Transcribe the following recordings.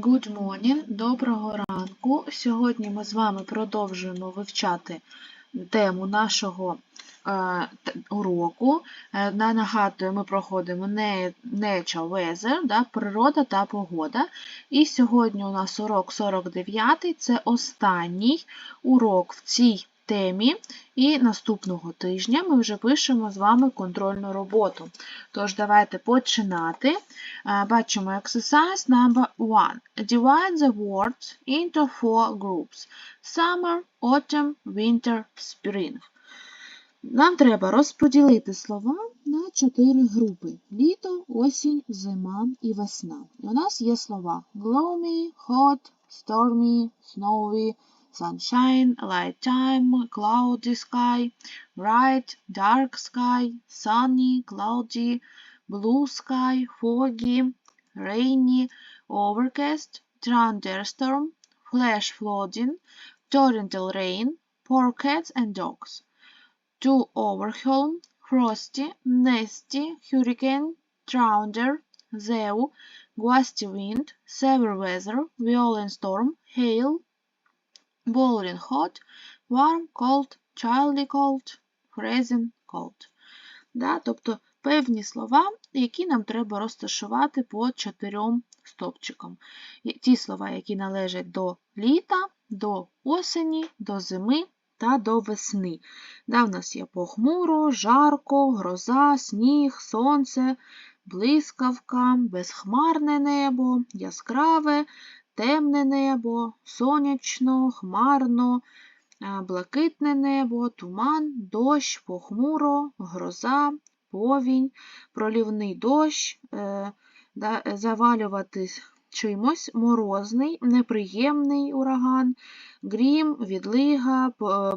Good morning, доброго ранку. Сьогодні ми з вами продовжуємо вивчати тему нашого е, уроку. Е, нагадую, ми проходимо Nature Weather, да, природа та погода. І сьогодні у нас урок 49, це останній урок в цій темі. І наступного тижня ми вже пишемо з вами контрольну роботу. Тож, давайте починати. Е, Бачимо exercise number one. Divide the words into four groups. Summer, autumn, winter, spring. Нам треба розподілити слова на чотири групи: літо, осінь, зима і весна. І у нас є слова gloomy, hot, stormy, snowy, sunshine, light time, cloudy sky, bright, dark sky, sunny, cloudy, blue sky, foggy, rainy, overcast, thunderstorm, flash flooding, torrential rain, poor cats and dogs. To overwhelm, frosty, nasty, hurricane, trounder, zeo, gusty wind, severe weather, violent storm, hail, boiling hot, warm, cold, chilly cold, freezing cold. Да? Тобто певні слова, які нам треба розташувати по чотирьом стопчикам. Ті слова, які належать до літа, до осені, до зими та до весни. Да, в нас є похмуро, жарко, гроза, сніг, сонце, блискавка, безхмарне небо, яскраве, темне небо, сонячно, хмарно, е, блакитне небо, туман, дощ, похмуро, гроза, повінь, пролівний дощ, е, е, завалюватись чимось, морозний, неприємний ураган, грім, відлига,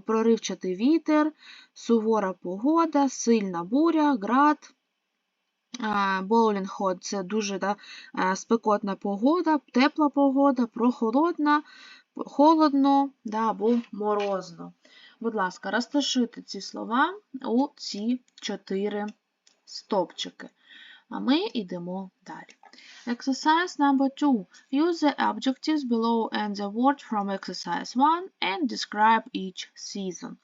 проривчатий вітер, сувора погода, сильна буря, град. Боулінг ход це дуже да, е, спекотна погода, тепла погода, прохолодна, холодно да, або морозно. Будь ласка, розташуйте ці слова у ці чотири стопчики. А ми йдемо далі. Exercise number 2. Use the adjectives below and the word from exercise 1 and describe each season.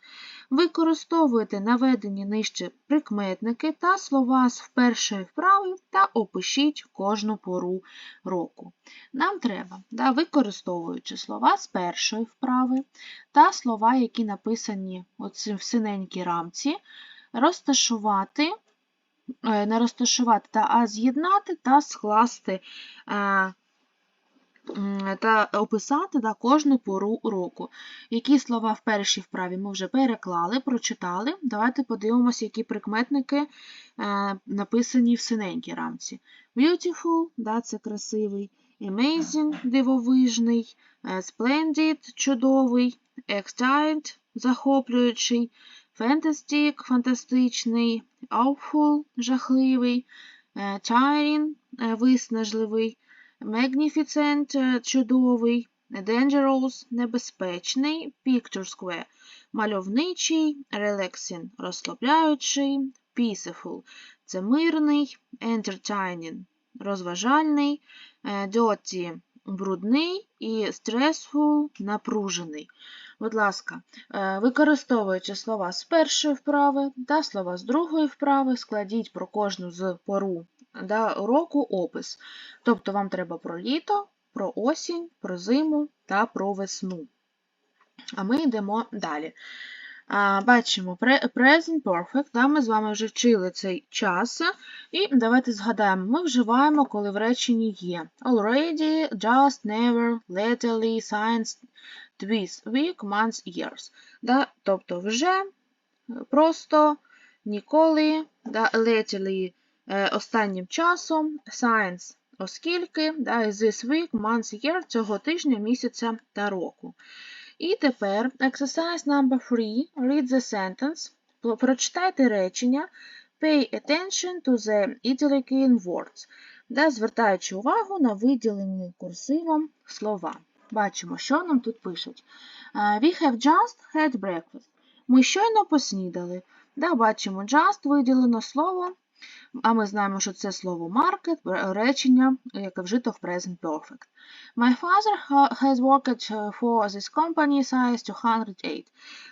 Використовуйте наведені нижче прикметники та слова з першої вправи та опишіть кожну пору року. Нам треба, да, використовуючи слова з першої вправи та слова, які написані в синенькій рамці, розташувати не розташувати, та, а з'єднати та скласти е, та описати да, кожну пору року. Які слова в першій вправі ми вже переклали, прочитали. Давайте подивимося, які прикметники е, написані в синенькій рамці. Beautiful, да, це красивий, amazing, дивовижний, е, splendid, чудовий, excited, захоплюючий, fantastic, фантастичний, awful, жахливий, е, tiring, е, виснажливий, magnificent, е, чудовий, dangerous, небезпечний, picture square, мальовничий, relaxing, розслабляючий, peaceful, це мирний, entertaining, розважальний, е, dirty, брудний і stressful, напружений. Будь ласка, е, використовуючи слова з першої вправи та слова з другої вправи, складіть про кожну з пору да, року опис. Тобто вам треба про літо, про осінь, про зиму та про весну. А ми йдемо далі. А, Бачимо present perfect, да, ми з вами вже вчили цей час. І давайте згадаємо, ми вживаємо, коли в реченні є already, just, never, lately, science, this, week, months, years. Да, тобто вже, просто, ніколи, да, lately, е, останнім часом, science, оскільки, да, this week, months, year, цього тижня, місяця та року. І тепер exercise number 3. Read the sentence. Прочитайте речення. Pay attention to the italic words. Да, звертаючи увагу на виділені курсивом слова. Бачимо, що нам тут пишуть. Е, We have just had breakfast. Ми щойно поснідали. Да, бачимо just виділено слово А ми знаємо, що це слово market, речення, яке вжито в present perfect. My father has worked uh, for this company since 208.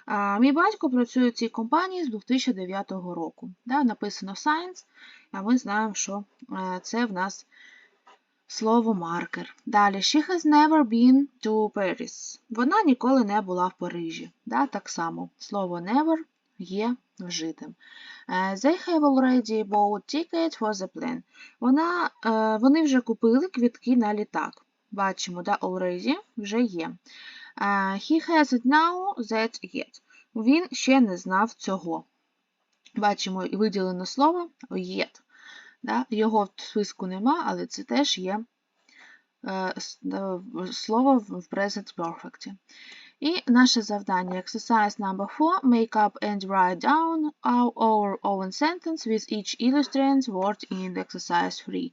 А, Мій батько працює в цій компанії з 2009 року. Да, написано science, а ми знаємо, що е, це в нас слово маркер. Далі, she has never been to Paris. Вона ніколи не була в Парижі. Да, так само, слово never є вжитим. Е, They have already bought ticket for the plane. Вона, е, вони вже купили квітки на літак. Бачимо, да, already вже є. Е, He hasn't now that yet. Він ще не знав цього. Бачимо виділено слово yet. Да? Його в списку нема, але це теж є е, е, слово в present perfect. І наше завдання exercise number 4 make up and write down our, own sentence with each illustrated word in exercise 3.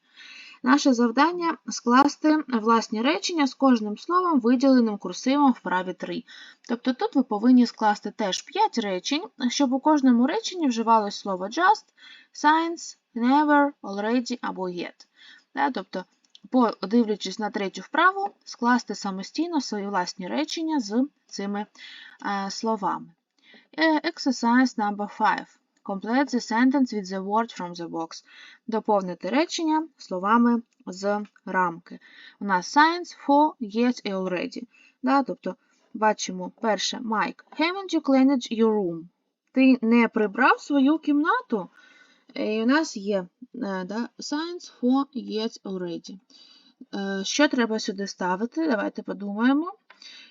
Наше завдання скласти власні речення з кожним словом, виділеним курсивом в праві 3. Тобто тут ви повинні скласти теж 5 речень, щоб у кожному реченні вживалось слово just, science, never, already або yet. Да, тобто, подивлячись на третю вправу, скласти самостійно свої власні речення з цими е, словами. Е, Exercise number 5. Complete the sentence with the word from the box. Доповнити речення словами з рамки. У нас science for yet і already. Да, тобто, бачимо перше Mike. Haven't you cleaned your room? Ти не прибрав свою кімнату? І у нас є е, да, science for yet already. Що треба сюди ставити? Давайте подумаємо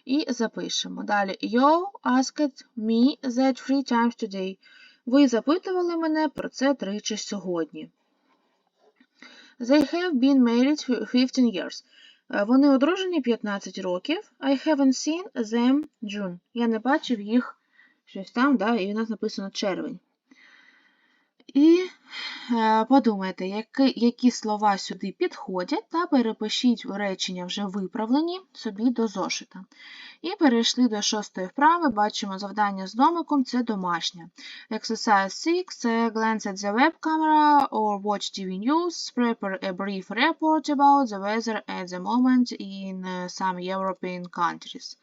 і запишемо. Далі. You asked me that three times today. Ви запитували мене про це тричі сьогодні. They have been married 15 years. Е, Вони одружені 15 років. I haven't seen them June. Я не бачив їх щось там, да, і у нас написано червень. І е, подумайте, які, які слова сюди підходять, та перепишіть речення вже виправлені собі до зошита. І перейшли до шостої вправи. Бачимо завдання з домиком це домашнє. Exercise 6 це glance at the web camera or watch TV news, prepare a brief report about the weather at the moment in uh, some European countries.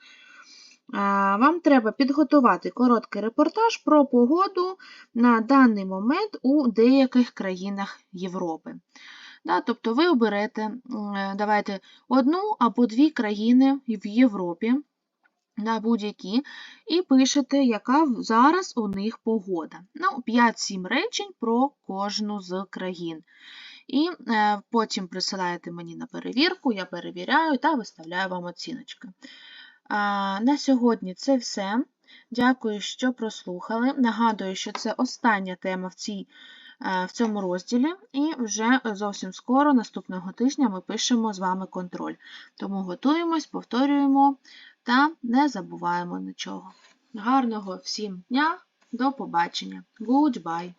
Вам треба підготувати короткий репортаж про погоду на даний момент у деяких країнах Європи. Да, тобто ви оберете е, давайте, одну або дві країни в Європі, да, будь-які, і пишете, яка зараз у них погода. Ну, 5-7 речень про кожну з країн. І е, потім присилаєте мені на перевірку, я перевіряю та виставляю вам оціночки. На сьогодні це все. Дякую, що прослухали. Нагадую, що це остання тема в, цій, е, в цьому розділі, і вже зовсім скоро, наступного тижня, ми пишемо з вами контроль. Тому готуємось, повторюємо та не забуваємо нічого. Гарного всім дня, до побачення. Goodbye!